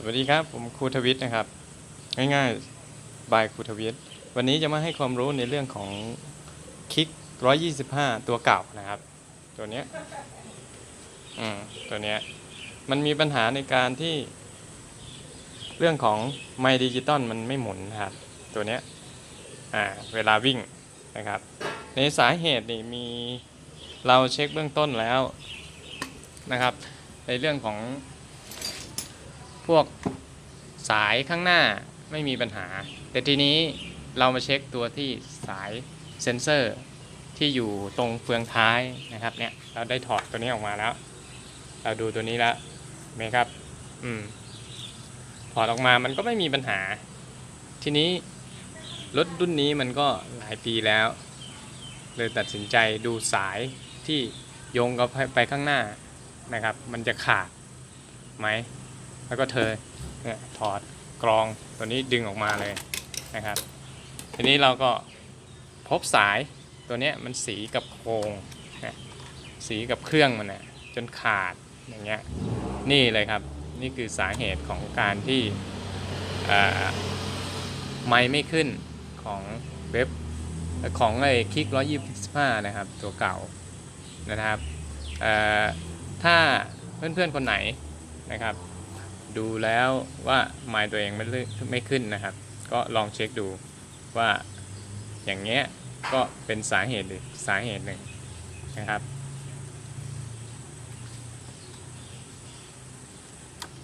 สวัสดีครับ ผมครูทวิทย์นะครับ ง่ายๆบายครูทวิทย์วันนี้จะมาให้ความรู้ในเรื่องของคลิก 125 ตัวเก่านะครับ ตัวเนี้ยอืมตัวเนี้ยมันมีปัญหาในการที่ เรื่องของไมดิจิตอลมันไม่หมุนนะครับ ตัวเนี้ยอ่าเวลาวิ่งนะครับ ในสาเหตุนี่มีเราเช็คเบื้องต้นแล้วนะครับ ในเรื่องของ พวกสายข้างหน้าไม่มีปัญหา แต่ทีนี้เรามาเช็คตัวที่สายเซ็นเซอร์ที่อยู่ตรงเฟืองท้ายนะครับเนี่ยเราได้ถอดตัวนี้ออกมาแล้ว เราดูตัวนี้แล้วไหมครับ อืมถอดออกมามันก็ไม่มีปัญหา ทีนี้รถรุ่นนี้มันก็หลายปีแล้ว เลยตัดสินใจดูสายที่โยงกับไปข้างหน้านะครับ มันจะขาดไหม แล้วก็เธอเนี่ยถอดกรองตัวนี้ดึงออกมาเลยนะครับ ทีนี้เราก็พบสายตัวนี้มันสีกับโครงนะสีกับเครื่องมันนะจนขาดอย่างเงี้ยนี่เลยครับนี่คือสาเหตุของการที่ไม่ไม่ขึ้นของเว็บของไอ้คลิก125นะครับ ตัวเก่านะครับเอ่อถ้าเพื่อนๆคนไหนนะครับ ดูแล้วว่าไมล์ตัวเองไม่ลื่นไม่ขึ้นนะครับ ก็ลองเช็คดูว่าอย่างเงี้ยก็เป็นสาเหตุสาเหตุหนึ่งนะครับ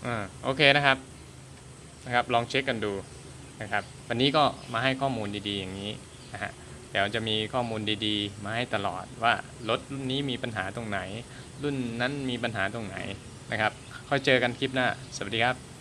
อ่าโอเคนะครับนะครับลองเช็คกันดูนะครับวันนี้ก็มาให้ข้อมูลดีๆอย่างนี้นะฮะเดี๋ยวจะมีข้อมูลดีๆ มาให้ตลอดว่ารถรุ่นนี้มีปัญหาตรงไหน รุ่นนั้นมีปัญหาตรงไหน นะครับค่อยเจอกันคลิปหน้า สวัสดีครับ